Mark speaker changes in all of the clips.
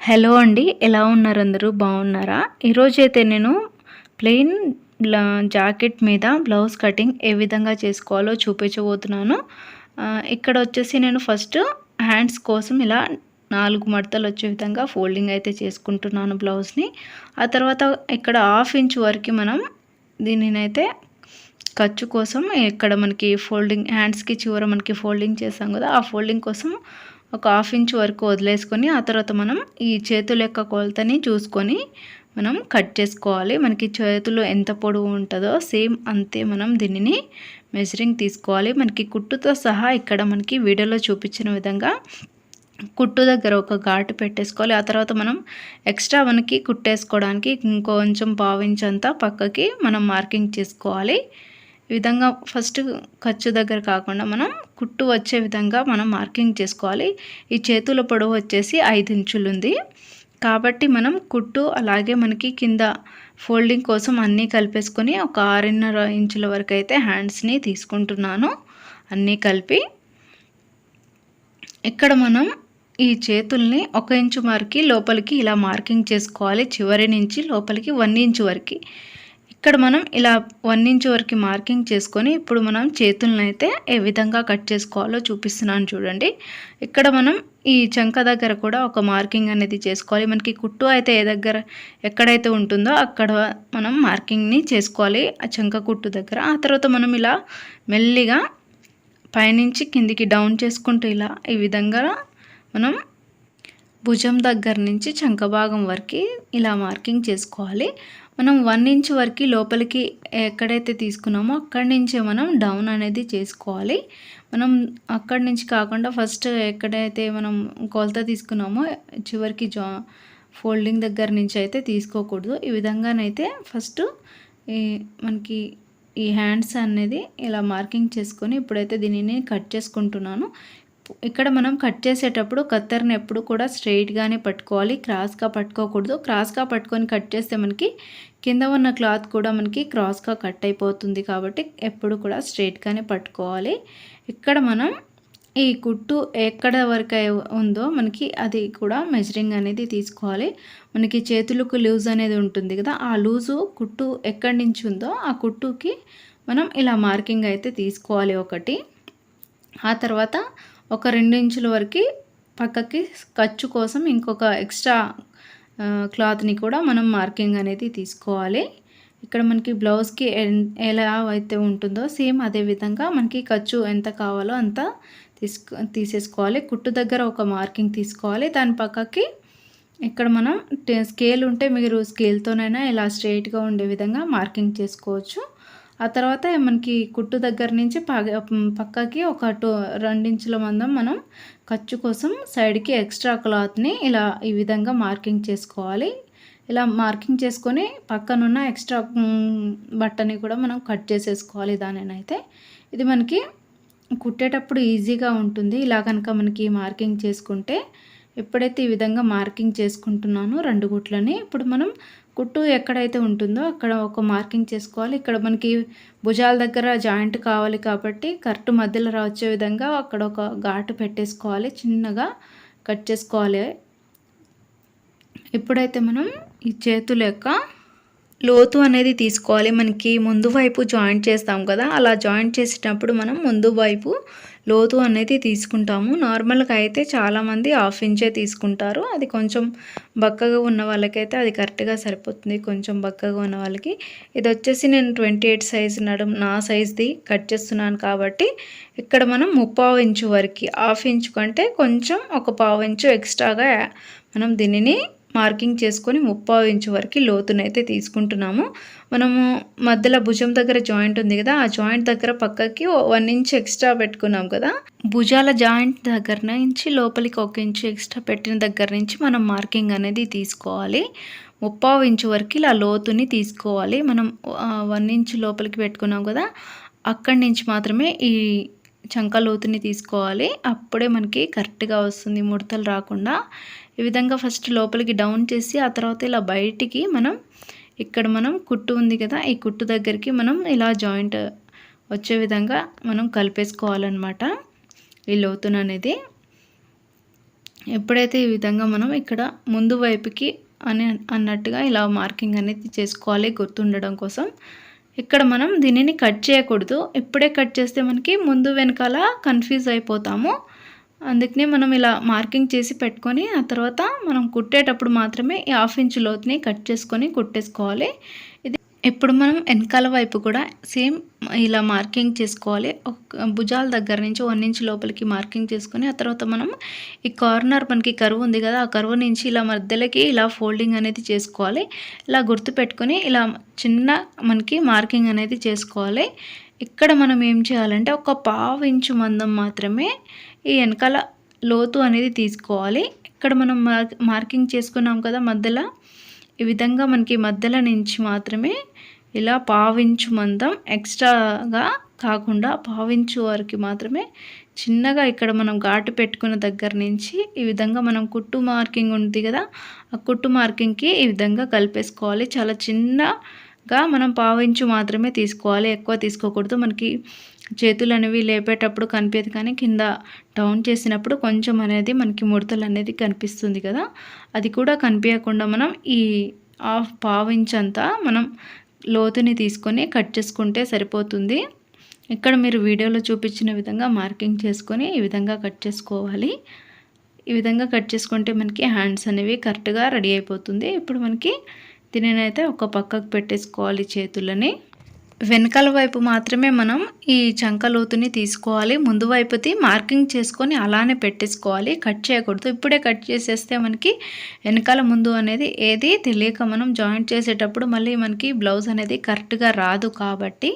Speaker 1: Hello అండి ఎలా ఉన్నారు అందరూ? బాగున్నారా? ఈరోజైతే నేను ప్లెయిన్ జాకెట్ మీద బ్లౌజ్ కటింగ్ ఏ విధంగా చేసుకోవాలో చూపించబోతున్నాను. ఇక్కడ వచ్చేసి నేను ఫస్ట్ హ్యాండ్స్ కోసం ఇలా నాలుగు మడతలు వచ్చే విధంగా ఫోల్డింగ్ అయితే చేసుకుంటున్నాను బ్లౌజ్ని. ఆ తర్వాత ఇక్కడ హాఫ్ ఇంచ్ వరకు మనం దీనినైతే ఖర్చు కోసం ఇక్కడ మనకి ఫోల్డింగ్ హ్యాండ్స్కి చివర మనకి ఫోల్డింగ్ చేసాం కదా ఆ ఫోల్డింగ్ కోసం ఒక హాఫ్ ఇంచ్ వరకు వదిలేసుకొని ఆ తర్వాత మనం ఈ చేతుల యొక్క కొలతని చూసుకొని మనం కట్ చేసుకోవాలి. మనకి చేతులు ఎంత పొడవు ఉంటుందో సేమ్ అంతే మనం దీనిని మెజరింగ్ తీసుకోవాలి. మనకి కుట్టుతో సహా ఇక్కడ మనకి వీడియోలో చూపించిన విధంగా కుట్టు దగ్గర ఒక ఘాటు పెట్టేసుకోవాలి. ఆ తర్వాత మనం ఎక్స్ట్రా మనకి కుట్టేసుకోవడానికి ఇంకొంచెం పావించంతా పక్కకి మనం మార్కింగ్ చేసుకోవాలి. ఈ విధంగా ఫస్ట్ ఖర్చు దగ్గర కాకుండా మనం కుట్టు వచ్చే విధంగా మనం మార్కింగ్ చేసుకోవాలి. ఈ చేతుల పొడవు వచ్చేసి ఐదు ఇంచులు ఉంది కాబట్టి మనం కుట్టు అలాగే మనకి కింద ఫోల్డింగ్ కోసం అన్నీ కలిపేసుకొని ఒక ఆరున్నర ఇంచుల వరకు అయితే హ్యాండ్స్ని తీసుకుంటున్నాను అన్నీ కలిపి. ఇక్కడ మనం ఈ చేతుల్ని ఒక ఇంచు మార్కి లోపలికి ఇలా మార్కింగ్ చేసుకోవాలి. చివరి నుంచి లోపలికి వన్ ఇంచు వరకు. ఇక్కడ మనం ఇలా వన్ ఇంచ్ వరకు మార్కింగ్ చేసుకొని ఇప్పుడు మనం చేతులను అయితే ఏ విధంగా కట్ చేసుకోవాలో చూపిస్తున్నాను చూడండి. ఇక్కడ మనం ఈ చంక దగ్గర కూడా ఒక మార్కింగ్ అనేది చేసుకోవాలి. మనకి కుట్టు అయితే ఏ దగ్గర ఎక్కడైతే ఉంటుందో అక్కడ మనం మార్కింగ్ని చేసుకోవాలి. ఆ చంక కుట్టు దగ్గర. ఆ తర్వాత మనం ఇలా మెల్లిగా పైనుంచి కిందికి డౌన్ చేసుకుంటూ ఇలా ఈ విధంగా మనం భుజం దగ్గర నుంచి చంక భాగం వరకు ఇలా మార్కింగ్ చేసుకోవాలి. మనం వన్ ఇంచ్ వరకు లోపలికి ఎక్కడైతే తీసుకున్నామో అక్కడి నుంచే మనం డౌన్ అనేది చేసుకోవాలి. మనం అక్కడి నుంచి కాకుండా ఫస్ట్ ఎక్కడైతే మనం కొలత తీసుకున్నామో చివరికి జా ఫోల్డింగ్ దగ్గర నుంచి అయితే తీసుకోకూడదు. ఈ విధంగానైతే ఫస్ట్ ఈ మనకి ఈ హ్యాండ్స్ అనేది ఇలా మార్కింగ్ చేసుకొని ఇప్పుడైతే దీనిని కట్ చేసుకుంటున్నాను. ఇక్కడ మనం కట్ చేసేటప్పుడు కత్తెరని ఎప్పుడు కూడా స్ట్రైట్గానే పట్టుకోవాలి. క్రాస్గా పట్టుకోకూడదు. క్రాస్గా పట్టుకొని కట్ చేస్తే మనకి కింద ఉన్న క్లాత్ కూడా మనకి క్రాస్గా కట్ అయిపోతుంది కాబట్టి ఎప్పుడు కూడా స్ట్రైట్గానే పట్టుకోవాలి. ఇక్కడ మనం ఈ కుట్టు ఎక్కడ వరకు ఉందో మనకి అది కూడా మెజరింగ్ అనేది తీసుకోవాలి. మనకి చేతులకు లూజ్ అనేది ఉంటుంది కదా ఆ లూజు కుట్టు ఎక్కడి నుంచి ఉందో ఆ కుట్టుకి మనం ఇలా మార్కింగ్ అయితే తీసుకోవాలి ఒకటి. ఆ తర్వాత ఒక రెండు ఇంచుల వరకు పక్కకి ఖర్చు కోసం ఇంకొక ఎక్స్ట్రా క్లాత్ని కూడా మనం మార్కింగ్ అనేది తీసుకోవాలి. ఇక్కడ మనకి బ్లౌజ్కి ఎన్- ఎలా అయితే ఉంటుందో సేమ్ అదే విధంగా మనకి ఖర్చు ఎంత కావాలో అంత తీసుకో తీసేసుకోవాలి. కుట్టు దగ్గర ఒక మార్కింగ్ తీసుకోవాలి. దాని పక్కకి ఇక్కడ మనం స్కేల్ ఉంటే మీరు స్కేల్తోనైనా ఇలా స్ట్రైట్గా ఉండే విధంగా మార్కింగ్ చేసుకోవచ్చు. ఆ తర్వాత మనకి కుట్టు దగ్గర నుంచి పక్కకి ఒక టూ రెండించుల మందం మనం ఖర్చు కోసం సైడ్కి ఎక్స్ట్రా క్లాత్ని ఇలా ఈ విధంగా మార్కింగ్ చేసుకోవాలి. ఇలా మార్కింగ్ చేసుకొని పక్కనున్న ఎక్స్ట్రా బట్టని కూడా మనం కట్ చేసేసుకోవాలి దానినైతే. ఇది మనకి కుట్టేటప్పుడు ఈజీగా ఉంటుంది. ఇలా కనుక మనకి మార్కింగ్ చేసుకుంటే ఎప్పుడైతే ఈ విధంగా మార్కింగ్ చేసుకుంటున్నానో రెండు గుట్లని ఇప్పుడు మనం కుట్టు ఎక్కడైతే ఉంటుందో అక్కడ ఒక మార్కింగ్ చేసుకోవాలి. ఇక్కడ మనకి భుజాల దగ్గర జాయింట్ కావాలి కాబట్టి కరెక్ట్ మధ్యలో వచ్చే విధంగా అక్కడ ఒక ఘాటు పెట్టేసుకోవాలి. చిన్నగా కట్ చేసుకోవాలి. ఇప్పుడైతే మనం ఈ చేతుల యొక్క లోతు అనేది తీసుకోవాలి. మనకి ముందు వైపు జాయింట్ చేస్తాం కదా అలా జాయింట్ చేసేటప్పుడు మనం ముందు వైపు లోతు అనేది తీసుకుంటాము. నార్మల్గా అయితే చాలామంది హాఫ్ ఇంచే తీసుకుంటారు. అది కొంచెం బక్కగా ఉన్న వాళ్ళకైతే అది కరెక్ట్గా సరిపోతుంది. కొంచెం బక్కగా ఉన్న వాళ్ళకి. ఇది వచ్చేసి నేను ట్వంటీ ఎయిట్ సైజ్ నడుం నా సైజ్ది కట్ చేస్తున్నాను కాబట్టి ఇక్కడ మనం ముప్పావు ఇంచు వరకు హాఫ్ ఇంచు కంటే కొంచెం ఒక పావు ఇంచు ఎక్స్ట్రాగా మనం దీనిని మార్కింగ్ చేసుకొని ముప్పావు ఇంచు వరకు లోతునైతే తీసుకుంటున్నాము. మనము మధ్యలో భుజం దగ్గర జాయింట్ ఉంది కదా ఆ జాయింట్ దగ్గర పక్కకి వన్ ఇంచ్ ఎక్స్ట్రా పెట్టుకున్నాం కదా. భుజాల జాయింట్ దగ్గర నుంచి లోపలికి ఒక ఇంచు ఎక్స్ట్రా పెట్టిన దగ్గర నుంచి మనం మార్కింగ్ అనేది తీసుకోవాలి. ముప్పావు ఇంచు వరకు ఇలా లోతుని తీసుకోవాలి. మనం వన్ ఇంచ్ లోపలికి పెట్టుకున్నాం కదా అక్కడి నుంచి మాత్రమే ఈ చంక లోతుని తీసుకోవాలి. అప్పుడే మనకి కరెక్ట్గా వస్తుంది ముడతలు రాకుండా. ఈ విధంగా ఫస్ట్ లోపలికి డౌన్ చేసి ఆ తర్వాత ఇలా బయటికి మనం ఇక్కడ మనం కుట్టు ఉంది కదా ఈ కుట్టు దగ్గరికి మనం ఇలా జాయింట్ వచ్చే విధంగా మనం కలిపేసుకోవాలన్నమాట. ఈ లోతును అనేది ఎప్పుడైతే ఈ విధంగా మనం ఇక్కడ ముందు వైపుకి అని అన్నట్టుగా ఇలా మార్కింగ్ అనేది చేసుకోవాలి గుర్తుండడం కోసం. ఇక్కడ మనం దీనిని కట్ చేయకూడదు. ఇప్పుడే కట్ చేస్తే మనకి ముందు వెనకాల కన్ఫ్యూజ్ అయిపోతాము. అందుకనే మనం ఇలా మార్కింగ్ చేసి పెట్టుకొని ఆ తర్వాత మనం కుట్టేటప్పుడు మాత్రమే ఈ హాఫ్ ఇంచ్ లోతుని కట్ చేసుకొని కుట్టేసుకోవాలి. ఇది ఇప్పుడు మనం వెనకాల వైపు కూడా సేమ్ ఇలా మార్కింగ్ చేసుకోవాలి. ఒక భుజాల దగ్గర నుంచి వన్ ఇంచ్ లోపలికి మార్కింగ్ చేసుకొని ఆ తర్వాత మనం ఈ కార్నర్ మనకి కరువు ఉంది కదా ఆ కరువు నుంచి ఇలా మధ్యలోకి ఇలా ఫోల్డింగ్ అనేది చేసుకోవాలి. ఇలా గుర్తు పెట్టుకొని ఇలా చిన్న మనకి మార్కింగ్ అనేది చేసుకోవాలి. ఇక్కడ మనం ఏం చేయాలంటే ఒక పావు ఇంచు మందం మాత్రమే ఈ వెనకాల లోతు అనేది తీసుకోవాలి. ఇక్కడ మనం మార్కింగ్ చేసుకున్నాం కదా మధ్యలో. ఈ విధంగా మనకి మధ్యలో నుంచి మాత్రమే ఇలా పావించు మందం ఎక్స్ట్రాగా కాకుండా పావించు వరకు మాత్రమే చిన్నగా ఇక్కడ మనం ఘాటు పెట్టుకున్న దగ్గర నుంచి ఈ విధంగా మనం కుట్టు మార్కింగ్ ఉంది కదా ఆ కుట్టు మార్కింగ్కి ఈ విధంగా కలిపేసుకోవాలి. చాలా చిన్న గా మనం పావించు మాత్రమే తీసుకోవాలి. ఎక్కువ తీసుకోకూడదు. మనకి చేతులు అనేవి లేపేటప్పుడు కనిపించదు కానీ కింద డౌన్ చేసినప్పుడు కొంచెం అనేది మనకి ముడతలు అనేది కనిపిస్తుంది కదా. అది కూడా కనిపించకుండా మనం ఈ హాఫ్ పావు ఇంచ్ అంతా మనం లోతుని తీసుకొని కట్ చేసుకుంటే సరిపోతుంది. ఇక్కడ మీరు వీడియోలో చూపించిన విధంగా మార్కింగ్ చేసుకొని ఈ విధంగా కట్ చేసుకోవాలి. ఈ విధంగా కట్ చేసుకుంటే మనకి హ్యాండ్స్ అనేవి కరెక్ట్గా రెడీ అయిపోతుంది. ఇప్పుడు మనకి దీనినైతే ఒక పక్కకు పెట్టేసుకోవాలి చేతులని. వెనకాల వైపు మాత్రమే మనం ఈ చంక లోతుని తీసుకోవాలి. ముందు వైపుది మార్కింగ్ చేసుకొని అలానే పెట్టేసుకోవాలి. కట్ చేయకూడదు. ఇప్పుడే కట్ చేసేస్తే మనకి వెనకాల ముందు అనేది ఏది తెలియక మనం జాయింట్ చేసేటప్పుడు మళ్ళీ మనకి బ్లౌజ్ అనేది కరెక్ట్గా రాదు కాబట్టి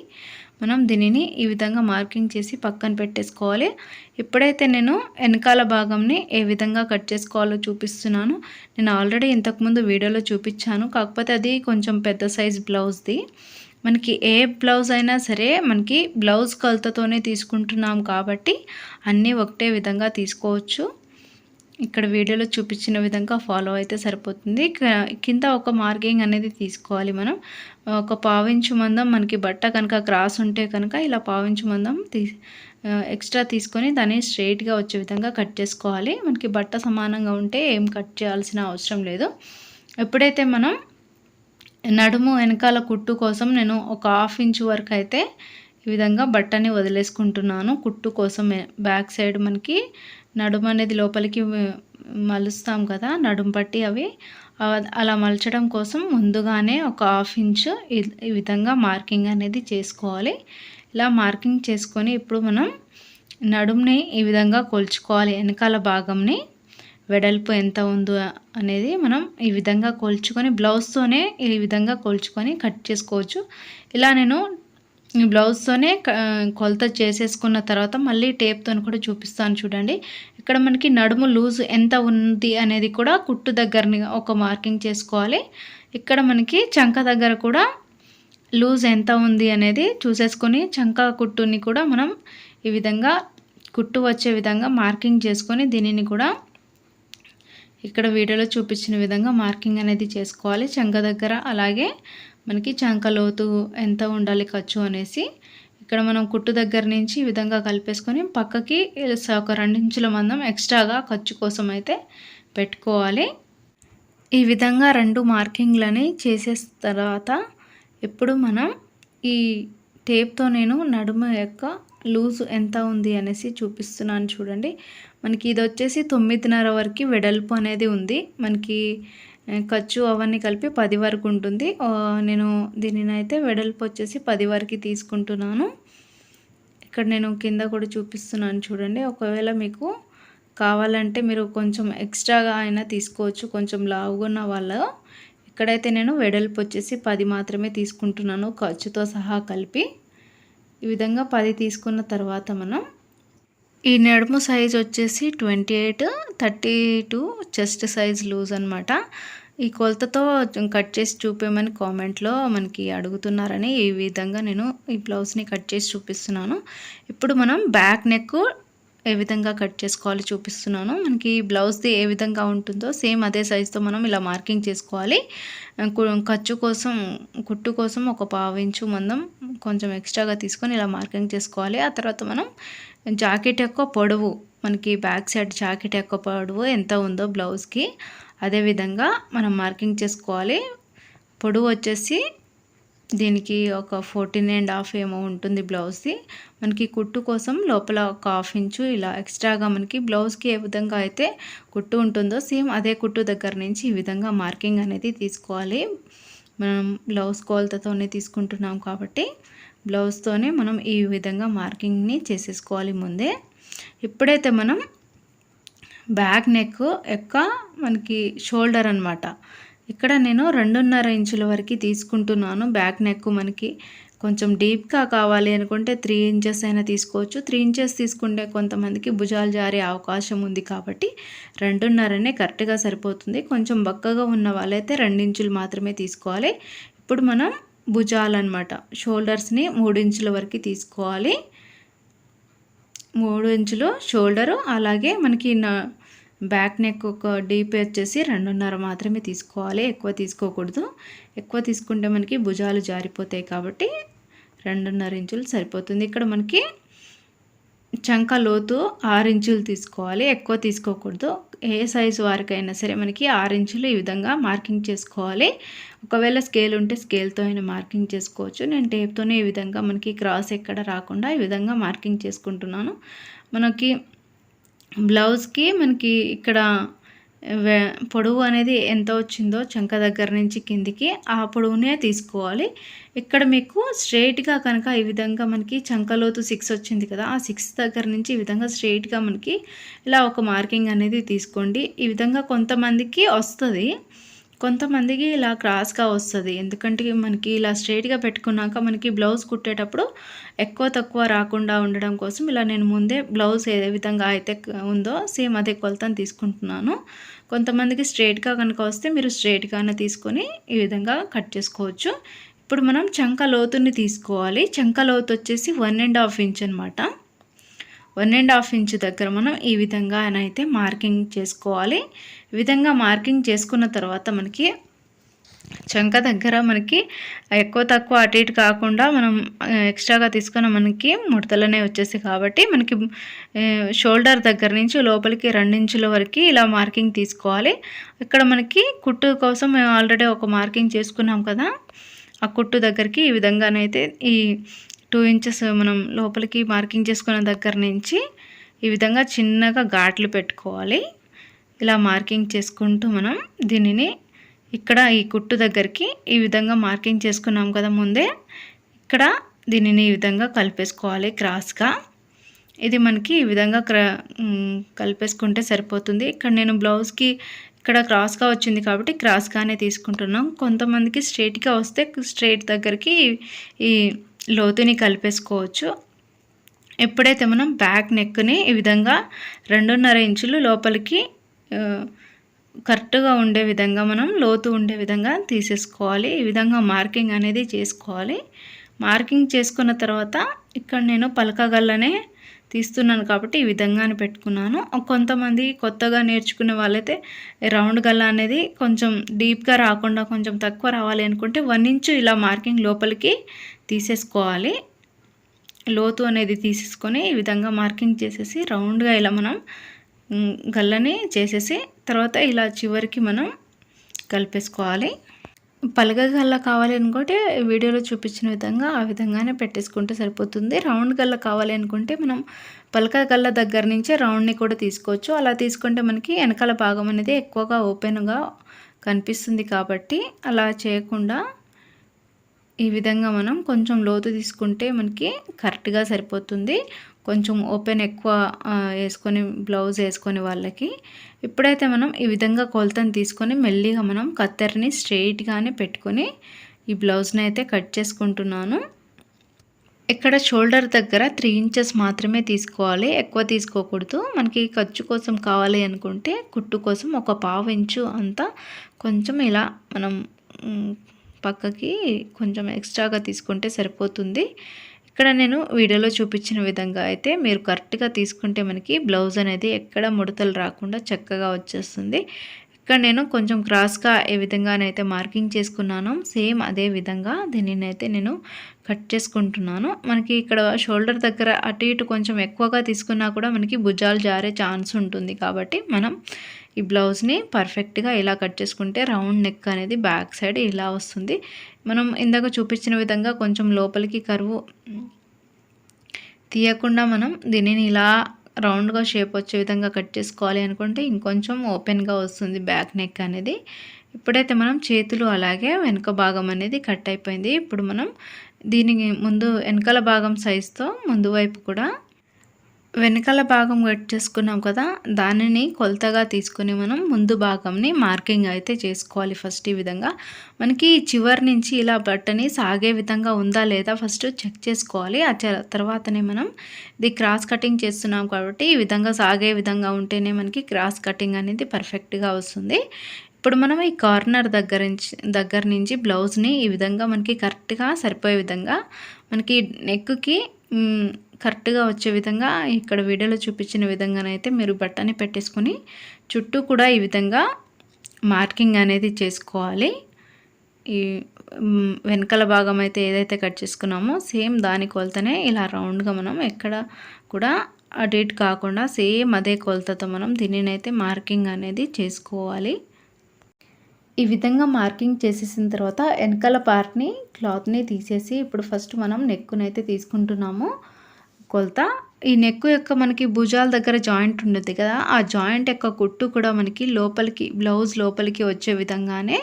Speaker 1: మనం దీనిని ఈ విధంగా మార్కింగ్ చేసి పక్కన పెట్టేసుకోవాలి. ఇప్పుడైతే నేను వెనకాల భాగంని ఏ విధంగా కట్ చేసుకోవాలో చూపిస్తున్నాను నేను ఆల్రెడీ ఇంతకుముందు వీడియోలో చూపించాను. కాకపోతే అది కొంచెం పెద్ద సైజ్ బ్లౌజ్ది. మనకి ఏ బ్లౌజ్ అయినా సరే మనకి బ్లౌజ్ కొలతతోనే తీసుకుంటున్నాం కాబట్టి అన్నీ ఒకటే విధంగా తీసుకోవచ్చు. ఇక్కడ వీడియోలో చూపించిన విధంగా ఫాలో అయితే సరిపోతుంది. కింద ఒక మార్కింగ్ అనేది తీసుకోవాలి మనం. ఒక పావించు మందం మనకి బట్ట కనుక క్రాస్ ఉంటే కనుక ఇలా పావించు మందం తీ ఎక్స్ట్రా తీసుకొని దాన్ని స్ట్రైట్గా వచ్చే విధంగా కట్ చేసుకోవాలి. మనకి బట్ట సమానంగా ఉంటే ఏం కట్ చేయాల్సిన అవసరం లేదు. ఎప్పుడైతే మనం నడుము వెనకాల కుట్టు కోసం నేను ఒక హాఫ్ ఇంచ్ వరకు అయితే ఈ విధంగా బట్టని వదిలేసుకుంటున్నాను. కుట్టు కోసం బ్యాక్ సైడ్ మనకి నడుము అనేది లోపలికి మలుస్తాం కదా నడుము పట్టి అవి అలా మలచడం కోసం ముందుగానే ఒక హాఫ్ ఇంచ్ ఈ విధంగా మార్కింగ్ అనేది చేసుకోవాలి. ఇలా మార్కింగ్ చేసుకొని ఇప్పుడు మనం నడుముని ఈ విధంగా కొలుచుకోవాలి వెనకాల భాగంని. వెడల్పు ఎంత ఉందో అనేది మనం ఈ విధంగా కొలుచుకొని బ్లౌజ్తోనే ఈ విధంగా కొలుచుకొని కట్ చేసుకోవచ్చు. ఇలా నేను బ్లౌజ్తోనే కొలత చేసేసుకున్న తర్వాత మళ్ళీ టేప్తో కూడా చూపిస్తాను చూడండి. ఇక్కడ మనకి నడుము లూజ్ ఎంత ఉంది అనేది కూడా కుట్టు దగ్గరని ఒక మార్కింగ్ చేసుకోవాలి. ఇక్కడ మనకి చంక దగ్గర కూడా లూజ్ ఎంత ఉంది అనేది చూసేసుకొని చంక కుట్టుని కూడా మనం ఈ విధంగా కుట్టు వచ్చే విధంగా మార్కింగ్ చేసుకొని దీనిని కూడా ఇక్కడ వీడియోలో చూపించిన విధంగా మార్కింగ్ అనేది చేసుకోవాలి. చంక దగ్గర అలాగే మనకి చంక లోతు ఎంత ఉండాలి ఖర్చు అనేసి ఇక్కడ మనం కుట్టు దగ్గర నుంచి ఈ విధంగా కలిపేసుకొని పక్కకి ఒక రెండించుల మందం ఎక్స్ట్రాగా ఖర్చు కోసం అయితే పెట్టుకోవాలి. ఈ విధంగా రెండు మార్కింగ్లని చేసేసిన తర్వాత ఇప్పుడు మనం ఈ టేప్తో నేను నడుము యొక్క లూజు ఎంత ఉంది అనేసి చూపిస్తున్నాను చూడండి. మనకి ఇది వచ్చేసి తొమ్మిదిన్నర వరకు వెడల్పు అనేది ఉంది. మనకి ఖర్చు అవన్నీ కలిపి పది వరకు ఉంటుంది. నేను దీనిని అయితే వెడల్పు వచ్చేసి పది వరకు తీసుకుంటున్నాను. ఇక్కడ నేను కింద కూడా చూపిస్తున్నాను చూడండి. ఒకవేళ మీకు కావాలంటే మీరు కొంచెం ఎక్స్ట్రాగా అయినా తీసుకోవచ్చు. కొంచెం లావుగా ఉన్న వాళ్ళు. ఇక్కడైతే నేను వెడల్పు వచ్చేసి పది మాత్రమే తీసుకుంటున్నాను ఖర్చుతో సహా కలిపి. ఈ విధంగా పది తీసుకున్న తర్వాత మనం ఈ నడుము సైజ్ వచ్చేసి twenty eight thirty two chest size loose అనమాట ఈ కొలతతో కట్ చేసి చూపేమని కామెంట్లో మనకి అడుగుతున్నారని ఈ విధంగా నేను ఈ బ్లౌజ్ని కట్ చేసి చూపిస్తున్నాను. ఇప్పుడు మనం బ్యాక్ నెక్ ఏ విధంగా కట్ చేసుకోవాలి చూపిస్తున్నాను. మనకి బ్లౌజ్ది ఏ విధంగా ఉంటుందో సేమ్ అదే సైజుతో మనం ఇలా మార్కింగ్ చేసుకోవాలి. ఖర్చు కోసం కుట్టు కోసం ఒక పావించు మందం కొంచెం ఎక్స్ట్రాగా తీసుకొని ఇలా మార్కింగ్ చేసుకోవాలి. ఆ తర్వాత మనం జాకెట్ యొక్క పొడవు. మనకి బ్యాక్ సైడ్ జాకెట్ యొక్క పొడవు ఎంత ఉందో బ్లౌజ్కి. అదేవిధంగా మనం మార్కింగ్ చేసుకోవాలి. పొడవు వచ్చేసి దీనికి ఒక ఫోర్టీన్ అండ్ హాఫ్ ఏమో ఉంటుంది బ్లౌజ్ది. మనకి కుట్టు కోసం లోపల ఒక హాఫ్ ఇంచు ఇలా ఎక్స్ట్రాగా మనకి బ్లౌజ్కి ఏ విధంగా అయితే కుట్టు ఉంటుందో సేమ్ అదే కుట్టు దగ్గర నుంచి ఈ విధంగా మార్కింగ్ అనేది తీసుకోవాలి. మనం బ్లౌజ్ కోలతతోనే తీసుకుంటున్నాం కాబట్టి. బ్లౌజ్తోనే మనం ఈ విధంగా మార్కింగ్ని చేసేసుకోవాలి ముందే. ఇప్పుడైతే మనం బ్యాక్ నెక్ యొక్క మనకి షోల్డర్ అనమాట ఇక్కడ నేను రెండున్నర ఇంచుల వరకు తీసుకుంటున్నాను బ్యాక్ నెక్ మనకి. కొంచెం డీప్గా కావాలి అనుకుంటే త్రీ ఇంచెస్ అయినా తీసుకోవచ్చు. త్రీ ఇంచెస్ తీసుకుంటే కొంతమందికి భుజాలు జారే అవకాశం ఉంది కాబట్టి రెండున్నరనే కరెక్ట్గా సరిపోతుంది. కొంచెం బక్కగా ఉన్న వాళ్ళైతే ఇంచులు మాత్రమే తీసుకోవాలి. ఇప్పుడు మనం భుజాలు అనమాట షోల్డర్స్ని మూడు ఇంచుల వరకు తీసుకోవాలి. మూడు ఇంచులు షోల్డరు అలాగే మనకి బ్యాక్ నెక్ ఒక డీప్ వచ్చేసి రెండున్నర మాత్రమే తీసుకోవాలి. ఎక్కువ తీసుకోకూడదు. ఎక్కువ తీసుకుంటే మనకి భుజాలు జారిపోతాయి కాబట్టి రెండున్నర ఇంచులు సరిపోతుంది. ఇక్కడ మనకి చంక లోతు ఆరు ఇంచులు తీసుకోవాలి. ఎక్కువ తీసుకోకూడదు. ఏ సైజు వారికైనా సరే మనకి ఆరు ఇంచులు ఈ విధంగా మార్కింగ్ చేసుకోవాలి. ఒకవేళ స్కేల్ ఉంటే స్కేల్తో అయినా మార్కింగ్ చేసుకోవచ్చు. నేను టేప్తోనే ఈ విధంగా మనకి క్రాస్ ఎక్కడ రాకుండా ఈ విధంగా మార్కింగ్ చేసుకుంటున్నాను. మనకి బ్లౌజ్కి మనకి ఇక్కడ పొడవు అనేది ఎంత వచ్చిందో చంక దగ్గర నుంచి కిందికి ఆ పొడవునే తీసుకోవాలి. ఇక్కడ మీకు స్ట్రైట్గా కనుక ఈ విధంగా మనకి చంకలోతు సిక్స్ వచ్చింది కదా ఆ సిక్స్ దగ్గర నుంచి ఈ విధంగా స్ట్రైట్గా మనకి ఇలా ఒక మార్కింగ్ అనేది తీసుకోండి. ఈ విధంగా కొంతమందికి వస్తుంది. కొంతమందికి ఇలా క్రాస్గా వస్తుంది. ఎందుకంటే మనకి ఇలా స్ట్రైట్గా పెట్టుకున్నాక మనకి బ్లౌజ్ కుట్టేటప్పుడు ఎక్కువ తక్కువ రాకుండా ఉండడం కోసం ఇలా నేను ముందే బ్లౌజ్ ఏ విధంగా అయితే ఉందో సేమ్ అదే కొలతను తీసుకుంటున్నాను. కొంతమందికి స్ట్రైట్గా కనుక వస్తే మీరు స్ట్రైట్గానే తీసుకొని ఈ విధంగా కట్ చేసుకోవచ్చు. ఇప్పుడు మనం చంక లోతుని తీసుకోవాలి. చంక లోతు వచ్చేసి వన్ అండ్ హాఫ్ ఇంచ్ అనమాట వన్ అండ్ హాఫ్ ఇంచ్ దగ్గర మనం ఈ విధంగా అయితే మార్కింగ్ చేసుకోవాలి. ఈ విధంగా మార్కింగ్ చేసుకున్న తర్వాత మనకి చంక దగ్గర మనకి ఎక్కువ తక్కువ అటు ఇటు కాకుండా మనం ఎక్స్ట్రాగా తీసుకున్న మనకి ముడతలనే వచ్చేసి కాబట్టి మనకి షోల్డర్ దగ్గర నుంచి లోపలికి రెండించుల వరకు ఇలా మార్కింగ్ తీసుకోవాలి. ఇక్కడ మనకి కుట్టు కోసం మేము ఆల్రెడీ ఒక మార్కింగ్ చేసుకున్నాం కదా. ఆ కుట్టు దగ్గరికి ఈ విధంగానైతే ఈ టూ ఇంచెస్ మనం లోపలికి మార్కింగ్ చేసుకున్న దగ్గర నుంచి ఈ విధంగా చిన్నగా ఘాట్లు పెట్టుకోవాలి. ఇలా మార్కింగ్ చేసుకుంటూ మనం దీనిని ఇక్కడ ఈ కుట్టు దగ్గరికి ఈ విధంగా మార్కింగ్ చేసుకున్నాం కదా ముందే ఇక్కడ దీనిని ఈ విధంగా కలిపేసుకోవాలి క్రాస్గా. ఇది మనకి ఈ విధంగా కలిపేసుకుంటే సరిపోతుంది. ఇక్కడ నేను బ్లౌజ్కి ఇక్కడ క్రాస్గా వచ్చింది కాబట్టి క్రాస్గానే తీసుకుంటున్నాం. కొంతమందికి స్ట్రైట్గా వస్తే స్ట్రైట్ దగ్గరికి ఈ లోతుని కలిపేసుకోవచ్చు. ఎప్పుడైతే మనం బ్యాక్ నెక్ని ఈ విధంగా రెండున్నర ఇంచులు లోపలికి కరెక్ట్గా ఉండే విధంగా మనం లోతు ఉండే విధంగా తీసేసుకోవాలి. ఈ విధంగా మార్కింగ్ అనేది చేసుకోవాలి. మార్కింగ్ చేసుకున్న తర్వాత ఇక్కడ నేను పలకగల్లనే తీస్తున్నాను కాబట్టి ఈ విధంగానే పెట్టుకున్నాను. కొంతమంది కొత్తగా నేర్చుకునే వాళ్ళైతే రౌండ్ గల్ల అనేది కొంచెం డీప్గా రాకుండా కొంచెం తక్కువ రావాలి అనుకుంటే వన్ ఇంచు ఇలా మార్కింగ్ లోపలికి తీసేసుకోవాలి. లోతు అనేది తీసేసుకొని ఈ విధంగా మార్కింగ్ చేసేసి రౌండ్గా ఇలా మనం గల్లని చేసేసి తర్వాత ఇలా చివరికి మనం కలిపేసుకోవాలి. పలగ గల్ల కావాలి అనుకుంటే వీడియోలో చూపించిన విధంగా ఆ విధంగానే పెట్టేసుకుంటే సరిపోతుంది. రౌండ్ గల్ల కావాలి అనుకుంటే మనం పలక గల్ల దగ్గర నుంచే రౌండ్ని కూడా తీసుకోవచ్చు. అలా తీసుకుంటే మనకి వెనకాల భాగం అనేది ఎక్కువగా ఓపెన్గా కనిపిస్తుంది కాబట్టి అలా చేయకుండా ఈ విధంగా మనం కొంచెం లోతు తీసుకుంటే మనకి కరెక్ట్గా సరిపోతుంది. కొంచెం ఓపెన్ ఎక్కువ వేసుకొని బ్లౌజ్ వేసుకొని వాళ్ళకి. ఇప్పుడైతే మనం ఈ విధంగా కొలతను తీసుకొని మెల్లిగా మనం కత్తెరని స్ట్రెయిట్గానే పెట్టుకొని ఈ బ్లౌజ్ని అయితే కట్ చేసుకుంటున్నాను. ఇక్కడ షోల్డర్ దగ్గర త్రీ ఇంచెస్ మాత్రమే తీసుకోవాలి. ఎక్కువ తీసుకోకూడదు. మనకి ఖర్చు కోసం కావాలి అనుకుంటే కుట్టు కోసం ఒక పావు ఇంచు అంతా కొంచెం ఇలా మనం పక్కకి కొంచెం ఎక్స్ట్రాగా తీసుకుంటే సరిపోతుంది. ఇక్కడ నేను వీడియోలో చూపించిన విధంగా అయితే మీరు కరెక్ట్గా తీసుకుంటే మనకి బ్లౌజ్ అనేది ఎక్కడ ముడతలు రాకుండా చక్కగా వచ్చేస్తుంది. ఇక్కడ నేను కొంచెం క్రాస్గా ఏ విధంగానైతే మార్కింగ్ చేసుకున్నానో సేమ్ అదే విధంగా దీనిని అయితే నేను కట్ చేసుకుంటున్నాను. మనకి ఇక్కడ షోల్డర్ దగ్గర అటు ఇటు కొంచెం ఎక్కువగా తీసుకున్నా కూడా మనకి భుజాలు జారే ఛాన్స్ ఉంటుంది కాబట్టి మనం ఈ బ్లౌజ్ని పర్ఫెక్ట్గా ఇలా కట్ చేసుకుంటే రౌండ్ నెక్ అనేది బ్యాక్ సైడ్ ఇలా వస్తుంది. మనం ఇందాక చూపించిన విధంగా కొంచెం లోపలికి కరువు తీయకుండా మనం దీనిని ఇలా రౌండ్గా షేప్ వచ్చే విధంగా కట్ చేసుకోవాలి అనుకుంటే ఇంకొంచెం ఓపెన్గా వస్తుంది బ్యాక్ నెక్ అనేది. ఇప్పుడైతే మనం చేతులు అలాగే వెనుక భాగం అనేది కట్ అయిపోయింది. ఇప్పుడు మనం దీనికి ముందు వెనకాల భాగం సైజుతో ముందు వైపు కూడా వెనకాల భాగం కట్ చేసుకున్నాం కదా దానిని కొలతగా తీసుకుని మనం ముందు భాగంని మార్కింగ్ అయితే చేసుకోవాలి ఫస్ట్ ఈ విధంగా. మనకి చివరి నుంచి ఇలా బట్టని సాగే విధంగా ఉందా లేదా ఫస్ట్ చెక్ చేసుకోవాలి. ఆ తర్వాతనే మనం ఇది క్రాస్ కటింగ్ చేస్తున్నాం కాబట్టి ఈ విధంగా సాగే విధంగా ఉంటేనే మనకి క్రాస్ కటింగ్ అనేది పర్ఫెక్ట్గా వస్తుంది. ఇప్పుడు మనం ఈ కార్నర్ దగ్గర నుంచి దగ్గర నుంచి బ్లౌజ్ని ఈ విధంగా మనకి కరెక్ట్గా సరిపోయే విధంగా మనకి నెక్కి కరెక్ట్గా వచ్చే విధంగా ఇక్కడ వీడియోలో చూపించిన విధంగానైతే మీరు బట్టని పెట్టేసుకొని చుట్టూ కూడా ఈ విధంగా మార్కింగ్ అనేది చేసుకోవాలి. ఈ వెనకాల భాగం అయితే ఏదైతే కట్ చేసుకున్నామో సేమ్ దాని కొలతనే ఇలా రౌండ్గా మనం ఎక్కడ కూడా అటు కాకుండా సేమ్ అదే కొలతతో మనం దీనినైతే మార్కింగ్ అనేది చేసుకోవాలి. ఈ విధంగా మార్కింగ్ చేసేసిన తర్వాత వెనకాల పార్ట్ని క్లాత్ని తీసేసి ఇప్పుడు ఫస్ట్ మనం నెక్కునైతే తీసుకుంటున్నాము. కొలత. ఈ నెక్ యొక్క మనకి భుజాల దగ్గర జాయింట్ ఉండద్ది కదా ఆ జాయింట్ యొక్క కుట్టు కూడా మనకి లోపలికి బ్లౌజ్ లోపలికి వచ్చే విధంగానే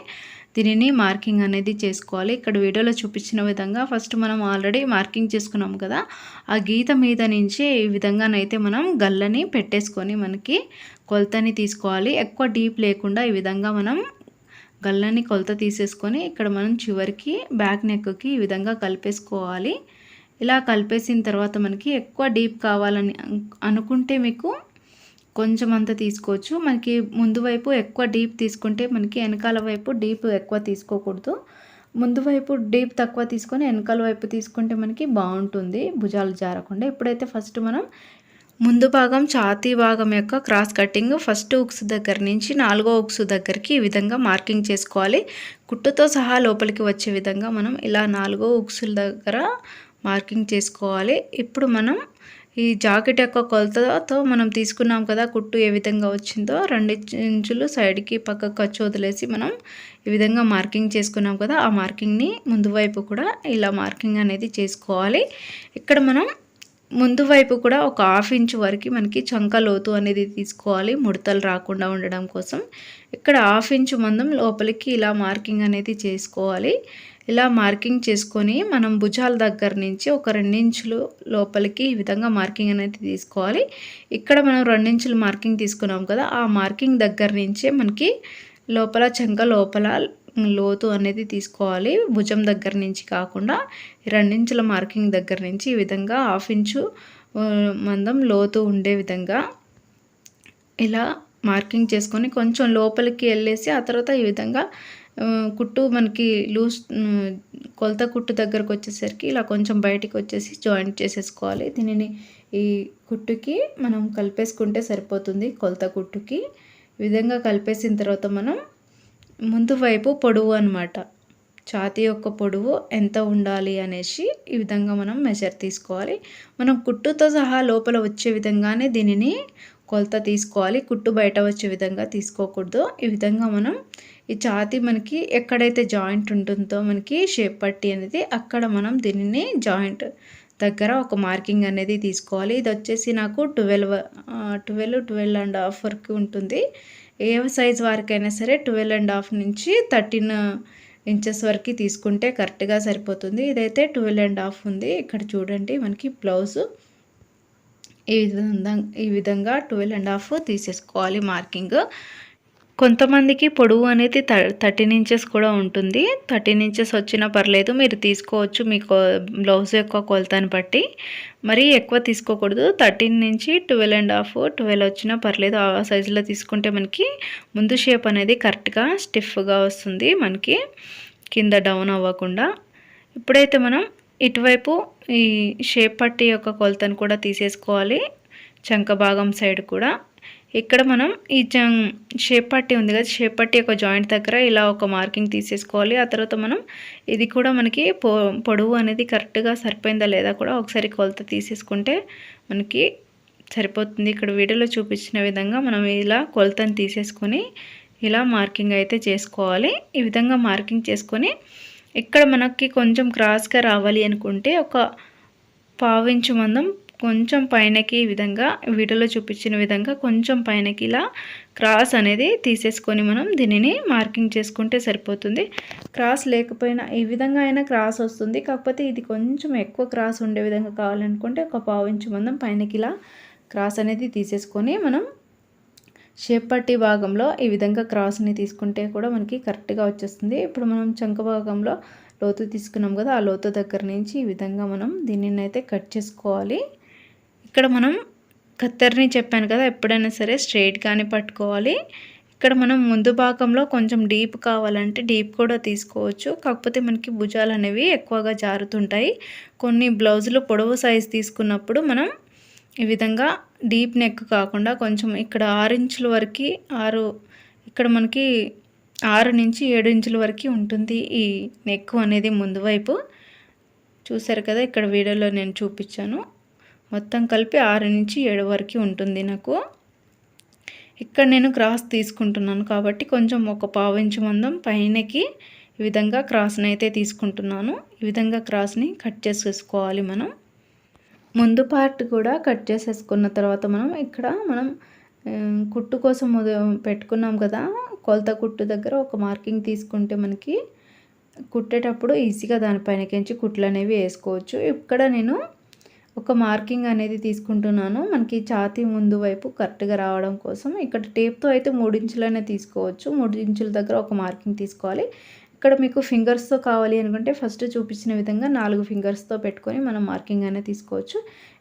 Speaker 1: దీనిని మార్కింగ్ అనేది చేసుకోవాలి. ఇక్కడ వీడియోలో చూపించిన విధంగా ఫస్ట్ మనం ఆల్రెడీ మార్కింగ్ చేసుకున్నాం కదా ఆ గీత మీద నుంచి ఈ విధంగానైతే మనం గల్లని పెట్టేసుకొని మనకి కొలతని తీసుకోవాలి. ఎక్కువ డీప్ లేకుండా ఈ విధంగా మనం గల్లని కొలత తీసేసుకొని ఇక్కడ మనం చివరికి బ్యాక్ నెక్కి ఈ విధంగా కలిపేసుకోవాలి. ఇలా కలిపేసిన తర్వాత మనకి ఎక్కువ డీప్ కావాలని అనుకుంటే మీకు కొంచెం అంత తీసుకోవచ్చు. మనకి ముందు వైపు ఎక్కువ డీప్ తీసుకుంటే మనకి వెనకాల వైపు డీప్ ఎక్కువ తీసుకోకూడదు. ముందు వైపు డీప్ తక్కువ తీసుకొని వెనకాల వైపు తీసుకుంటే మనకి బాగుంటుంది భుజాలు జారకుండా. ఇప్పుడైతే ఫస్ట్ మనం ముందు భాగం ఛాతీ భాగం యొక్క క్రాస్ కటింగ్ ఫస్ట్ ఉక్స్ దగ్గర నుంచి నాలుగో ఉక్స్ దగ్గరికి ఈ విధంగా మార్కింగ్ చేసుకోవాలి. కుట్టుతో సహా లోపలికి వచ్చే విధంగా మనం ఇలా నాలుగో ఉక్సుల దగ్గర మార్కింగ్ చేసుకోవాలి. ఇప్పుడు మనం ఈ జాకెట్ యొక్క కొలతతో మనం తీసుకున్నాం కదా కుట్టు ఏ విధంగా వచ్చిందో రెండు ఇంచులు సైడ్కి పక్కకు ఖర్చు వదిలేసి మనం ఈ విధంగా మార్కింగ్ చేసుకున్నాం కదా ఆ మార్కింగ్ని ముందు వైపు కూడా ఇలా మార్కింగ్ అనేది చేసుకోవాలి. ఇక్కడ మనం ముందు వైపు కూడా ఒక హాఫ్ ఇంచ్ వరకు మనకి చంక లోతు అనేది తీసుకోవాలి ముడతలు రాకుండా ఉండడం కోసం. ఇక్కడ హాఫ్ ఇంచు మందం లోపలికి ఇలా మార్కింగ్ అనేది చేసుకోవాలి. ఇలా మార్కింగ్ చేసుకొని మనం భుజాల దగ్గర నుంచి ఒక రెండించులు లోపలికి ఈ విధంగా మార్కింగ్ అనేది తీసుకోవాలి. ఇక్కడ మనం రెండించులు మార్కింగ్ తీసుకున్నాం కదా ఆ మార్కింగ్ దగ్గర నుంచే మనకి లోపల చంక లోపల లోతు అనేది తీసుకోవాలి. భుజం దగ్గర నుంచి కాకుండా రెండించుల మార్కింగ్ దగ్గర నుంచి ఈ విధంగా హాఫ్ ఇంచు మందం లోతు ఉండే విధంగా ఇలా మార్కింగ్ చేసుకొని కొంచెం లోపలికి వెళ్ళేసి ఆ తర్వాత ఈ విధంగా కుట్టు మనకి లూజ్ కొలత కుట్టు దగ్గరకు వచ్చేసరికి ఇలా కొంచెం బయటికి వచ్చేసి జాయింట్ చేసేసుకోవాలి. దీనిని ఈ కుట్టుకి మనం కలిపేసుకుంటే సరిపోతుంది కొలత కుట్టుకి. ఈ విధంగా కలిపేసిన తర్వాత మనం ముందు వైపు పొడవు అనమాట ఛాతీ యొక్క పొడవు ఎంత ఉండాలి అనేసి ఈ విధంగా మనం మెజర్ తీసుకోవాలి. మనం కుట్టుతో సహా లోపల వచ్చే విధంగానే దీనిని కొలత తీసుకోవాలి. కుట్టు బయట వచ్చే విధంగా తీసుకోకూడదు. ఈ విధంగా మనం ఈ ఛాతి మనకి ఎక్కడైతే జాయింట్ ఉంటుందో మనకి షేప్ పట్టి అనేది అక్కడ మనం దీనిని జాయింట్ దగ్గర ఒక మార్కింగ్ అనేది తీసుకోవాలి. ఇది వచ్చేసి నాకు twelve twelve twelve and half వరకు ఉంటుంది. ఏ సైజ్ వరకైనా సరే ట్వెల్వ్ అండ్ హాఫ్ నుంచి థర్టీన్ ఇంచెస్ వరకు తీసుకుంటే కరెక్ట్గా సరిపోతుంది. ఇదైతే ట్వెల్వ్ అండ్ హాఫ్ ఉంది. ఇక్కడ చూడండి మనకి బ్లౌజు. ఈ విధంగా ఈ విధంగా ట్వెల్వ్ అండ్ హాఫ్ తీసేసుకోవాలి మార్కింగ్. కొంతమందికి పొడవు అనేది థర్టీన్ ఇంచెస్ కూడా ఉంటుంది. థర్టీన్ ఇంచెస్ వచ్చినా పర్లేదు మీరు తీసుకోవచ్చు మీ బ్లౌజ్ యొక్క కొలతని బట్టి. మరీ ఎక్కువ తీసుకోకూడదు. థర్టీన్ నుంచి ట్వెల్వ్ అండ్ హాఫ్ ట్వెల్వ్ వచ్చినా పర్లేదు. ఆ సైజులో తీసుకుంటే మనకి ముందు షేప్ అనేది కరెక్ట్గా స్టిఫ్గా వస్తుంది మనకి. కింద డౌన్ అవ్వకుండా. ఇప్పుడైతే మనం ఇటువైపు ఈ షేప్ పట్టి యొక్క కొలతను కూడా తీసేసుకోవాలి. చంక భాగం సైడ్ కూడా. ఇక్కడ మనం ఈ షేప్ పట్టి ఉంది కదా షేప్ పట్టి ఒక జాయింట్ దగ్గర ఇలా ఒక మార్కింగ్ తీసేసుకోవాలి. ఆ తర్వాత మనం ఇది కూడా మనకి పొ పొడవు అనేది కరెక్ట్గా సరిపోయిందా లేదా కూడా ఒకసారి కొలత తీసేసుకుంటే మనకి సరిపోతుంది. ఇక్కడ వీడియోలో చూపించిన విధంగా మనం ఇలా కొలతను తీసేసుకొని ఇలా మార్కింగ్ అయితే చేసుకోవాలి. ఈ విధంగా మార్కింగ్ చేసుకొని ఇక్కడ మనకి కొంచెం క్రాస్గా రావాలి అనుకుంటే ఒక పావించు మందం కొంచెం పైనకి ఈ విధంగా వీడియోలో చూపించిన విధంగా కొంచెం పైనకి ఇలా క్రాస్ అనేది తీసేసుకొని మనం దీనిని మార్కింగ్ చేసుకుంటే సరిపోతుంది. క్రాస్ లేకపోయినా ఈ విధంగా అయినా క్రాస్ వస్తుంది. కాకపోతే ఇది కొంచెం ఎక్కువ క్రాస్ ఉండే విధంగా కావాలనుకుంటే ఒక పావించు మందం పైనకి ఇలా క్రాస్ అనేది తీసేసుకొని మనం షేప్ పట్టి భాగంలో ఈ విధంగా క్రాస్ని తీసుకుంటే కూడా మనకి కరెక్ట్గా వచ్చేస్తుంది. ఇప్పుడు మనం చంక భాగంలో లోతు తీసుకున్నాం కదా ఆ లోతు దగ్గర నుంచి ఈ విధంగా మనం దీనిని అయితే కట్ చేసుకోవాలి. ఇక్కడ మనం కత్తెరని చెప్పాను కదా ఎప్పుడైనా సరే స్ట్రైట్గానే పట్టుకోవాలి. ఇక్కడ మనం ముందు భాగంలో కొంచెం డీప్ కావాలంటే డీప్ కూడా తీసుకోవచ్చు. కాకపోతే మనకి భుజాలు అనేవి ఎక్కువగా జారుతుంటాయి. కొన్ని బ్లౌజులు పొడవు సైజ్ తీసుకున్నప్పుడు మనం ఈ విధంగా డీప్ నెక్ కాకుండా కొంచెం ఇక్కడ ఆరు ఇంచుల వరకు ఆరు ఇక్కడ మనకి ఆరు నుంచి ఏడు ఇంచుల వరకు ఉంటుంది ఈ నెక్ అనేది ముందు వైపు. చూసారు కదా ఇక్కడ వీడియోలో నేను చూపించాను. మొత్తం కలిపి ఆరు నుంచి ఏడు వరకు ఉంటుంది నాకు. ఇక్కడ నేను క్రాస్ తీసుకుంటున్నాను కాబట్టి కొంచెం ఒక పావు ఇంచు మందం పైనకి ఈ విధంగా క్రాస్ని అయితే తీసుకుంటున్నాను. ఈ విధంగా క్రాస్ని కట్ చేసేసుకోవాలి మనం. ముందు పార్ట్ కూడా కట్ చేసేసుకున్న తర్వాత మనం ఇక్కడ మనం కుట్టు కోసం పెట్టుకున్నాం కదా కొలత కుట్టు దగ్గర ఒక మార్కింగ్ తీసుకుంటే మనకి కుట్టేటప్పుడు ఈజీగా దానిపైనకించి కుట్లు అనేవి వేసుకోవచ్చు. ఇక్కడ నేను ఒక మార్కింగ్ అనేది తీసుకుంటున్నాను. మనకి ఛాతీ ముందు వైపు కరెక్ట్గా రావడం కోసం ఇక్కడ టేప్తో అయితే మూడించులనే తీసుకోవచ్చు. మూడు ఇంచుల దగ్గర ఒక మార్కింగ్ తీసుకోవాలి. ఇక్కడ మీకు ఫింగర్స్తో కావాలి అనుకుంటే ఫస్ట్ చూపించిన విధంగా నాలుగు ఫింగర్స్తో పెట్టుకొని మనం మార్కింగ్ అనేది తీసుకోవచ్చు.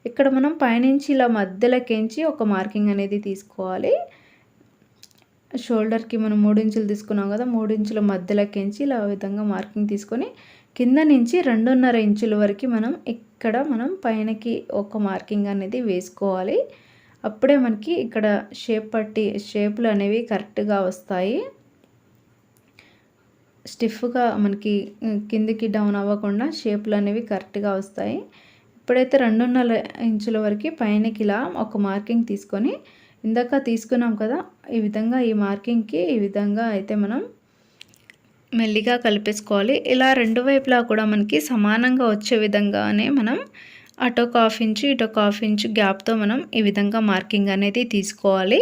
Speaker 1: ఇక్కడ మనం పైనుంచి ఇలా మధ్యలోకించి ఒక మార్కింగ్ అనేది తీసుకోవాలి. షోల్డర్కి మనం మూడించులు తీసుకున్నాం కదా మూడు ఇంచుల మధ్యలోకించి ఇలా విధంగా మార్కింగ్ తీసుకొని కింద నుంచి రెండున్నర ఇంచుల వరకు మనం ఇక్కడ మనం పైనకి ఒక మార్కింగ్ అనేది వేసుకోవాలి. అప్పుడే మనకి ఇక్కడ షేప్ పట్టి షేపులు అనేవి కరెక్ట్గా వస్తాయి. స్టిఫ్గా మనకి కిందికి డౌన్ అవ్వకుండా షేపులు అనేవి కరెక్ట్గా వస్తాయి. ఇప్పుడైతే రెండున్నర ఇంచుల వరకు పైనకి ఇలా ఒక మార్కింగ్ తీసుకొని ఇందాక తీసుకున్నాం కదా ఈ విధంగా ఈ మార్కింగ్కి ఈ విధంగా అయితే మనం మెల్లిగా కలిపేసుకోవాలి. ఇలా రెండు వైపులా కూడా మనకి సమానంగా వచ్చే విధంగానే మనం అటో హాఫ్ ఇంచు ఇటో హాఫ్ ఇంచు గ్యాప్తో మనం ఈ విధంగా మార్కింగ్ అనేది తీసుకోవాలి.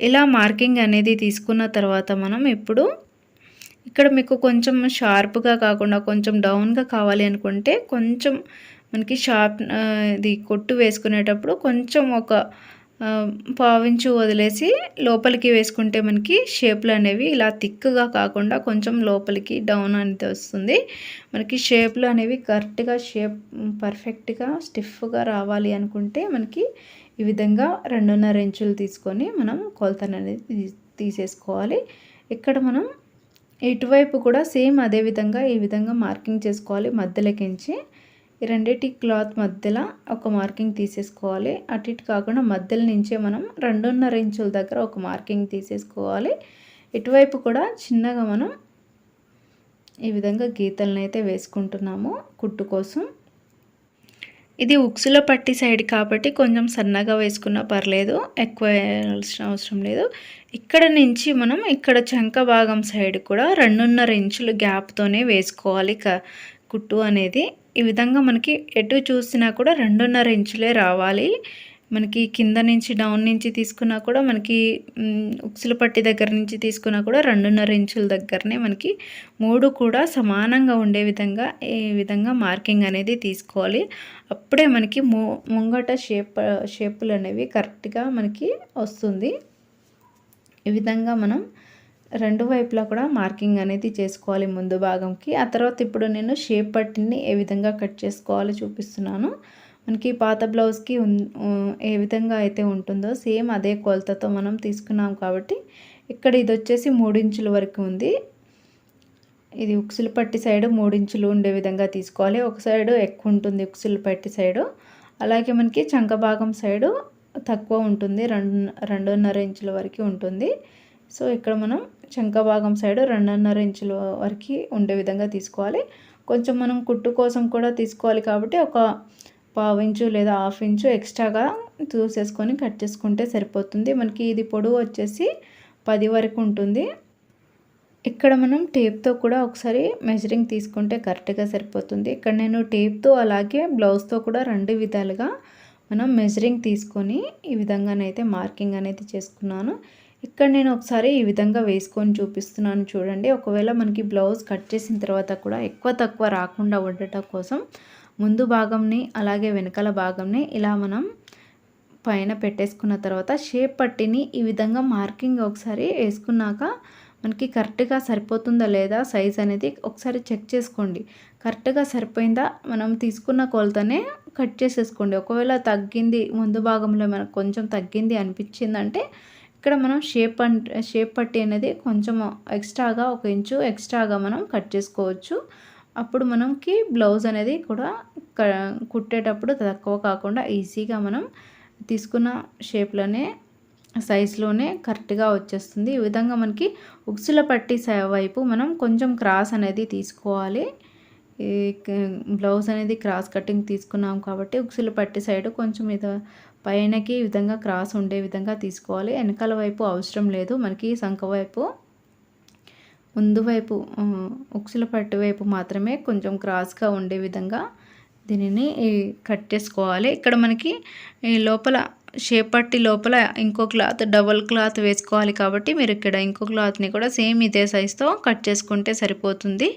Speaker 1: ఇలా మార్కింగ్ అనేది తీసుకున్న తర్వాత మనం ఇప్పుడు ఇక్కడ మీకు కొంచెం షార్ప్గా కాకుండా కొంచెం డౌన్గా కావాలి అనుకుంటే కొంచెం మనకి షార్ప్ ఇది కొట్టు వేసుకునేటప్పుడు కొంచెం ఒక పావించు వదిలేసి లోపలికి వేసుకుంటే మనకి షేప్లు అనేవి ఇలా థిక్గా కాకుండా కొంచెం లోపలికి డౌన్ అనేది వస్తుంది. మనకి షేప్లు అనేవి కరెక్ట్గా షేప్ పర్ఫెక్ట్గా స్టిఫ్గా రావాలి అనుకుంటే మనకి ఈ విధంగా రెండున్నర ఇంచులు తీసుకొని మనం కొలతను అనేది తీసేసుకోవాలి. ఇక్కడ మనం ఇటువైపు కూడా సేమ్ అదే విధంగా ఈ విధంగా మార్కింగ్ చేసుకోవాలి. మధ్యలోకించి ఈ రెండింటి క్లాత్ మధ్యలో ఒక మార్కింగ్ తీసేసుకోవాలి. అటు ఇటు కాకుండా మధ్యలో నుంచే మనం రెండున్నర ఇంచుల దగ్గర ఒక మార్కింగ్ తీసేసుకోవాలి. ఇటువైపు కూడా చిన్నగా మనం ఈ విధంగా గీతలను అయితే వేసుకుంటున్నాము కుట్టు కోసం. ఇది ఉక్సులో పట్టి సైడ్ కాబట్టి కొంచెం సన్నగా వేసుకున్నా పర్లేదు ఎక్కువ వేయాల్సిన అవసరం లేదు. ఇక్కడ నుంచి మనం ఇక్కడ చంక భాగం సైడ్ కూడా రెండున్నర ఇంచులు గ్యాప్తోనే వేసుకోవాలి క కుట్టు అనేది. ఈ విధంగా మనకి ఎటు చూసినా కూడా రెండున్నర ఇంచులే రావాలి. మనకి కింద నుంచి డౌన్ నుంచి తీసుకున్నా కూడా మనకి ఉక్సుల పట్టి దగ్గర నుంచి తీసుకున్నా కూడా రెండున్నర ఇంచుల దగ్గరనే మనకి మూడు కూడా సమానంగా ఉండే విధంగా ఈ విధంగా మార్కింగ్ అనేది తీసుకోవాలి. అప్పుడే మనకి ముంగట షేప్ షేపులు అనేవి కరెక్ట్గా మనకి వస్తుంది. ఈ విధంగా మనం రెండు వైపులా కూడా మార్కింగ్ అనేది చేసుకోవాలి ముందు భాగంకి. ఆ తర్వాత ఇప్పుడు నేను షేప్ పట్టిని ఏ విధంగా కట్ చేసుకోవాలో చూపిస్తున్నాను. మనకి పాత బ్లౌజ్కి ఏ విధంగా అయితే ఉంటుందో సేమ్ అదే కొలతతో మనం తీసుకున్నాం కాబట్టి ఇక్కడ ఇది వచ్చేసి మూడించుల వరకు ఉంది. ఇది ఉక్సులు పట్టి సైడు మూడించులు ఉండే విధంగా తీసుకోవాలి. ఒక సైడు ఎక్కువ ఉంటుంది ఉక్సులు పట్టి సైడు. అలాగే మనకి చంక భాగం సైడు తక్కువ ఉంటుంది. రెండు రెండున్నర ఇంచుల వరకు ఉంటుంది. సో ఇక్కడ మనం చంక భాగం సైడ్ రెండున్నర ఇంచుల వరకు ఉండే విధంగా తీసుకోవాలి. కొంచెం మనం కుట్టు కోసం కూడా తీసుకోవాలి కాబట్టి ఒక పావు ఇంచు లేదా హాఫ్ ఇంచు ఎక్స్ట్రాగా చూసేసుకొని కట్ చేసుకుంటే సరిపోతుంది. మనకి ఇది పొడవు వచ్చేసి పది వరకు ఉంటుంది. ఇక్కడ మనం టేప్తో కూడా ఒకసారి మెజరింగ్ తీసుకుంటే కరెక్ట్గా సరిపోతుంది. ఇక్కడ నేను టేప్తో అలాగే బ్లౌజ్తో కూడా రెండు విధాలుగా మనం మెజరింగ్ తీసుకొని ఈ విధంగానైతే మార్కింగ్ అనేది చేసుకున్నాను. ఇక్కడ నేను ఒకసారి ఈ విధంగా వేసుకొని చూపిస్తున్నాను చూడండి. ఒకవేళ మనకి బ్లౌజ్ కట్ చేసిన తర్వాత కూడా ఎక్కువ తక్కువ రాకుండా ఉండటం కోసం ముందు భాగంని అలాగే వెనకాల భాగంని ఇలా మనం పైన పెట్టేసుకున్న తర్వాత షేప్ పట్టిని ఈ విధంగా మార్కింగ్ ఒకసారి వేసుకున్నాక మనకి కరెక్ట్గా సరిపోతుందా లేదా సైజ్ అనేది ఒకసారి చెక్ చేసుకోండి. కరెక్ట్గా సరిపోయిందా? మనం తీసుకున్న కొలతనే కట్ చేసేసుకోండి. ఒకవేళ తగ్గింది ముందు భాగంలో మనకు కొంచెం తగ్గింది అనిపించిందంటే ఇక్కడ మనం షేప్ అంటే షేప్ పట్టి అనేది కొంచెం ఎక్స్ట్రాగా ఒక ఇంచు ఎక్స్ట్రాగా మనం కట్ చేసుకోవచ్చు. అప్పుడు మనకి బ్లౌజ్ అనేది కూడా కుట్టేటప్పుడు తక్కువ కాకుండా ఈజీగా మనం తీసుకున్న షేప్లోనే సైజులోనే కరెక్ట్గా వచ్చేస్తుంది. ఈ విధంగా మనకి ఉక్సుల పట్టి వైపు మనం కొంచెం క్రాస్ అనేది తీసుకోవాలి. బ్లౌజ్ అనేది క్రాస్ కటింగ్ తీసుకున్నాం కాబట్టి ఉక్సుల పట్టి సైడ్ కొంచెం ఇది పైనకి ఈ విధంగా క్రాస్ ఉండే విధంగా తీసుకోవాలి. వెనకాల వైపు అవసరం లేదు. మనకి సంఖ వైపు ముందు వైపు ఉక్సుల పట్టు వైపు మాత్రమే కొంచెం క్రాస్గా ఉండే విధంగా దీనిని కట్ చేసుకోవాలి. ఇక్కడ మనకి లోపల షేప్ పట్టి లోపల ఇంకో క్లాత్ డబల్ క్లాత్ వేసుకోవాలి కాబట్టి మీరు ఇక్కడ ఇంకో క్లాత్ని కూడా సేమ్ ఇదే సైజ్తో కట్ చేసుకుంటే సరిపోతుంది.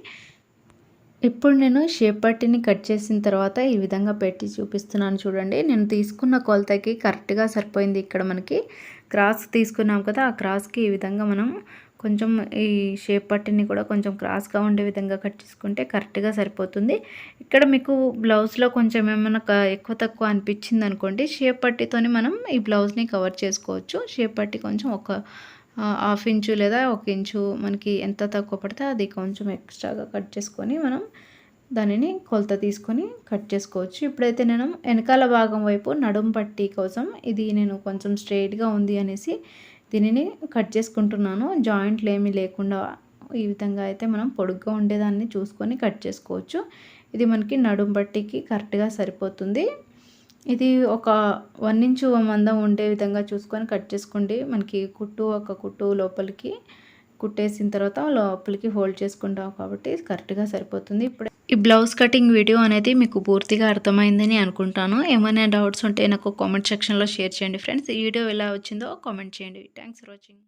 Speaker 1: ఇప్పుడు నేను షేప్ పట్టిని కట్ చేసిన తర్వాత ఈ విధంగా పెట్టి చూపిస్తున్నాను చూడండి. నేను తీసుకున్న కొలతకి కరెక్ట్గా సరిపోయింది ఇక్కడ మనకి. క్రాస్ తీసుకున్నాం కదా ఆ క్రాస్కి ఈ విధంగా మనం కొంచెం ఈ షేప్ పట్టిని కూడా కొంచెం క్రాస్గా ఉండే విధంగా కట్ చేసుకుంటే కరెక్ట్గా సరిపోతుంది. ఇక్కడ మీకు బ్లౌజ్లో కొంచెం ఏమైనా ఎక్కువ తక్కువ అనిపించింది అనుకోండి షేప్ పట్టితోని మనం ఈ బ్లౌజ్ని కవర్ చేసుకోవచ్చు. షేప్ పట్టి కొంచెం ఒక హాఫ్ ఇంచు లేదా ఒక ఇంచు మనకి ఎంత తక్కువ పడితే అది కొంచెం ఎక్స్ట్రాగా కట్ చేసుకొని మనం దానిని కొలత తీసుకొని కట్ చేసుకోవచ్చు. ఇప్పుడైతే నేను వెనకాల భాగం వైపు నడుం పట్టి కోసం ఇది నేను కొంచెం స్ట్రైట్గా ఉంది అనేసి దీనిని కట్ చేసుకుంటున్నాను. జాయింట్లు ఏమీ లేకుండా ఈ విధంగా అయితే మనం పొడుగ్గా ఉండేదాన్ని చూసుకొని కట్ చేసుకోవచ్చు. ఇది మనకి నడుం బట్టికి కరెక్ట్గా సరిపోతుంది. ఇది ఒక వన్ ఇంచు మందం ఉండే విధంగా చూసుకొని కట్ చేసుకోండి మనకి కుట్టు ఒక కుట్టు లోపలికి కుట్టేసిన తర్వాత లోపలికి హోల్డ్ చేసుకుంటాం కాబట్టి కరెక్ట్గా సరిపోతుంది. ఇప్పుడు ఈ బ్లౌజ్ కటింగ్ వీడియో అనేది మీకు పూర్తిగా అర్థమైందని అనుకుంటాను. ఏమైనా డౌట్స్ ఉంటే నాకు కామెంట్ సెక్షన్లో షేర్ చేయండి ఫ్రెండ్స్. ఈ వీడియో ఎలా వచ్చిందో కామెంట్ చేయండి. Thanks for watching.